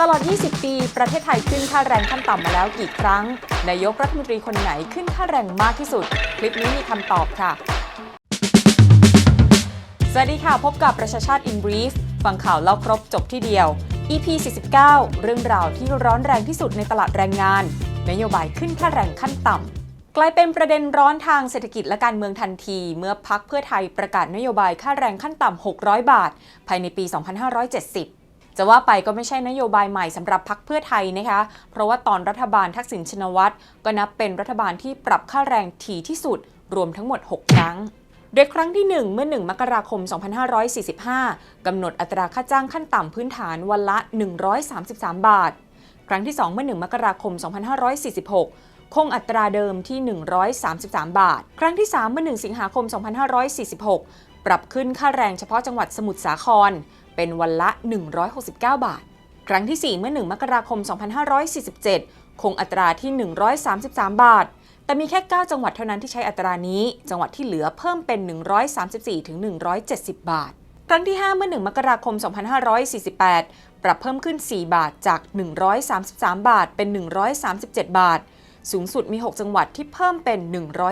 ตลอด 20 ปี ประเทศไทยขึ้นค่าแรงขั้นต่ำมาแล้วกี่ครั้ง นายกรัฐมนตรีคนไหนขึ้นค่าแรงมากที่สุด คลิปนี้มีคำตอบค่ะ สวัสดีค่ะ พบกับประชาชาติ in brief ฟังข่าวเล่าครบจบที่เดียว EP 49 เรื่องราวที่ร้อนแรงที่สุดในตลาดแรงงาน นโยบายขึ้นค่าแรงขั้นต่ำกลายเป็นประเด็นร้อนทางเศรษฐกิจและการเมืองทันที เมื่อพักเพื่อไทยประกาศนโยบายค่าแรงขั้นต่ำ 600 บาท ภายในปี 2570 จะว่าไปก็ไม่ใช่นโยบายใหม่สำหรับพักเพื่อไทยนะคะ เพราะว่าตอนรัฐบาลทักษิณชินวัตรก็นับเป็นรัฐบาลที่ปรับค่าแรงถี่ที่สุด รวมทั้งหมด 6 ครั้งโดยครั้งที่ 1 เมื่อ 1 มกราคม 2545 กำหนดอัตราค่าจ้างขั้นต่ำพื้นฐานวันละ 133 บาท ครั้งที่ 2 เมื่อ 1 มกราคม 2546 คงอัตราเดิมที่ 133 บาท ครั้งที่ 3 เมื่อ 1 สิงหาคม 2546 ปรับขึ้นค่าแรงเฉพาะจังหวัดสมุทรสาคร เป็นวันละ 169 บาท ครั้งที่ 4 เมื่อ 1 มกราคม 2547 คงอัตราที่ 133 บาท แต่มีแค่ 9 จังหวัดเท่านั้นที่ใช้อัตรานี้ จังหวัดที่เหลือเพิ่มเป็น 134ถึง170 บาท ครั้งที่ 5 เมื่อ 1 มกราคม 2548 ปรับเพิ่มขึ้น 4 บาทจาก 133 บาทเป็น 137 บาท สูงสุดมี 6 จังหวัดที่เพิ่มเป็น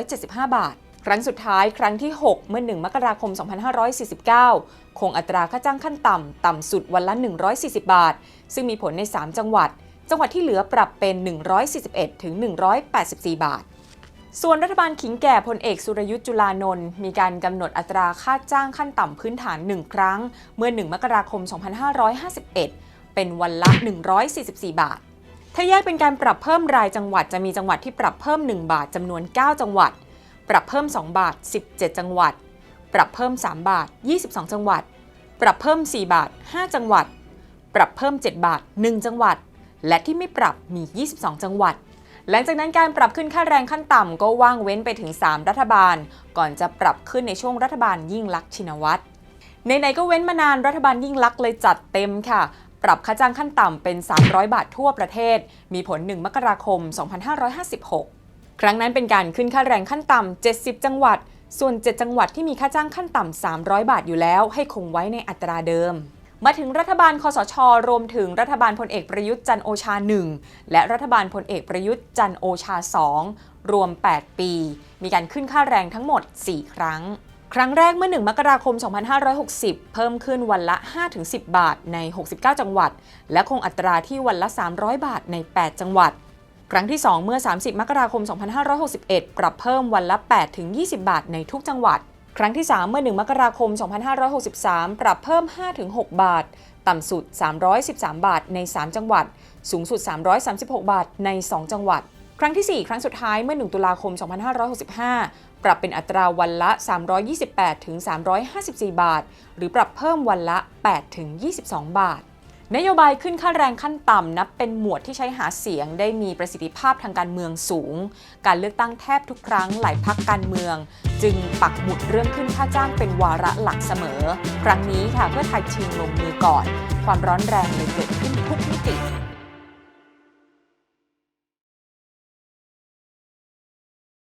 175 บาท ครั้งสุดท้ายครั้งที่ 6 เมื่อ 1 มกราคม 2549 คงอัตราค่าจ้างขั้นต่ำ ต่ำสุดวันละ 140 บาท ซึ่งมีผลใน 3 จังหวัด จังหวัดที่เหลือปรับเป็น 141 ถึง 184 บาท ส่วนรัฐบาลขิงแก่พลเอกสุรยุทธ์จุลานนท์มีการกำหนดอัตราค่าจ้างขั้นต่ำพื้นฐาน 1 ครั้ง เมื่อ 1 มกราคม 2551 เป็นวันละ 144 บาท ถ้าแยกเป็นการปรับเพิ่มรายจังหวัดจะมีจังหวัดที่ปรับเพิ่ม 1 บาทจำนวน 9 จังหวัด ปรับเพิ่ม 2 บาท 17 จังหวัด ปรับเพิ่ม 3 บาท 22 จังหวัด ปรับเพิ่ม 4 บาท 5 จังหวัด ปรับเพิ่ม 7 บาท 1 จังหวัด และที่ไม่ปรับมี 22 จังหวัด หลังจากนั้นการปรับขึ้นค่าแรงขั้นต่ำก็ว่างเว้นไปถึง 3 รัฐบาล ก่อนจะปรับขึ้นในช่วงรัฐบาลยิ่งลักษณ์ชินวัตรไหนๆก็เว้นมานานรัฐบาลยิ่งลักษณ์เลยจัดเต็มค่ะปรับค่าจ้างขั้นต่ำเป็น 300 บาททั่วประเทศ มีผล 1 มกราคม 2556 ครั้งนั้นเป็นการขึ้นค่าแรงขั้นต่ำ 70 จังหวัด ส่วน 7 จังหวัดที่มีค่าจ้างขั้นต่ำ 300 บาทอยู่แล้ว ให้คงไว้ในอัตราเดิม มาถึงรัฐบาลคอสช รวมถึงรัฐบาลพลเอกประยุทธ์จันโอชา 1 และรัฐบาลพลเอกประยุทธ์จันโอชา 2 รวม 8 ปี มีการขึ้นค่าแรงทั้งหมด 4 ครั้งครั้งแรกเมื่อ 1 มกราคม 2560 เพิ่มขึ้นวันละ 5-10 บาทใน 69 จังหวัด และคงอัตราที่วันละ 300 บาทใน 8 จังหวัด ครั้งที่ 2 เมื่อ 30 มกราคม 2561 ปรับเพิ่มวันละ8-20 บาทในทุกจังหวัด ครั้งที่ 3 เมื่อ 1 มกราคม 2563 ปรับเพิ่ม5-6บาท ต่ำสุด 313 บาทใน 3 จังหวัด สูงสุด 336 บาทใน 2 จังหวัด ครั้งที่ 4 ครั้งสุดท้ายเมื่อ 1 ตุลาคม 2565 ปรับเป็นอัตราวันละ 328 ถึง 354 บาท หรือปรับเพิ่มวันละ 8 ถึง 22 บาท นโยบายขึ้นค่าแรงขั้นต่ำนับเป็นหมวดที่ใช้หาเสียงได้มีประสิทธิภาพทางการเมืองสูง การเลือกตั้งแทบทุกครั้งหลายพักการเมือง จึงปักหมุดเรื่องขึ้นค่าจ้างเป็นวาระหลักเสมอ ครั้งนี้ค่ะเพื่อไทยชิงลงมือก่อน ความร้อนแรงเลยเกิดขึ้นทุกมิติ